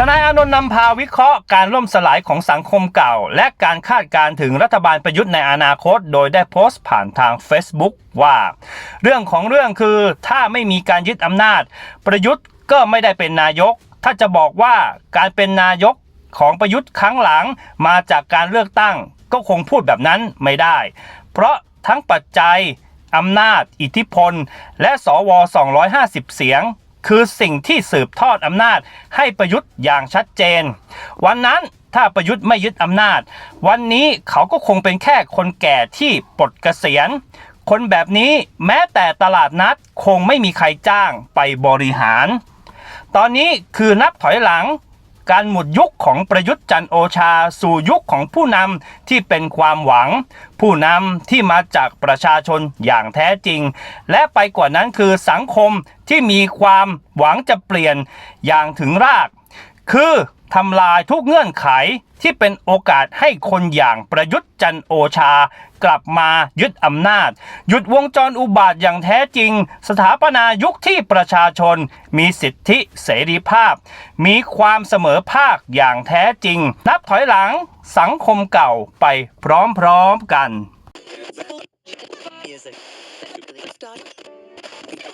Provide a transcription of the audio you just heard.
ทนายอานนท์นำพาวิเคราะห์การล่มสลายของสังคมเก่า และการคาดการณ์ถึงรัฐบาลประยุทธ์ในอนาคต โดยได้โพสต์ผ่านทาง Facebook ว่า เรื่องของเรื่องคือถ้าไม่มีการยึดอำนาจ ประยุทธ์ก็ไม่ได้เป็นนายก ถ้าจะบอกว่าการเป็นนายกของประยุทธ์ครั้งหลังมาจากการเลือกตั้ง ก็คงพูดแบบนั้นไม่ได้ เพราะทั้งปัจจัยอำนาจ อิทธิพล และสว 250 เสียง คือสิ่งที่สืบทอดอำนาจให้ประยุทธ์อย่างชัดเจน วันนั้นถ้าประยุทธ์ไม่ยึดอำนาจ วันนี้เขาก็คงเป็นแค่คนแก่ที่ปลดเกษียณ คนแบบนี้แม้แต่ตลาดนัดคงไม่มีใครจ้างไปบริหาร ตอนนี้คือนับถอยหลัง การหมดยุคของประยุทธ์จันโอชา สู่ยุคของผู้นำที่เป็นความหวัง ผู้นำที่มาจากประชาชนอย่างแท้จริง และไปกว่านั้นคือสังคมที่มีความหวังจะเปลี่ยนอย่างถึงราก คือทำลายทุกเงื่อนไข ที่เป็นโอกาสให้คนอย่างประยุทธ์จันโอชา กลับมายึดอำนาจ หยุดวงจรอุบาทอย่างแท้จริง สถาปนายุคที่ประชาชน มีสิทธิเสรีภาพ มีความเสมอภาคอย่างแท้จริง นับถอยหลังสังคมเก่าไปพร้อมๆกัน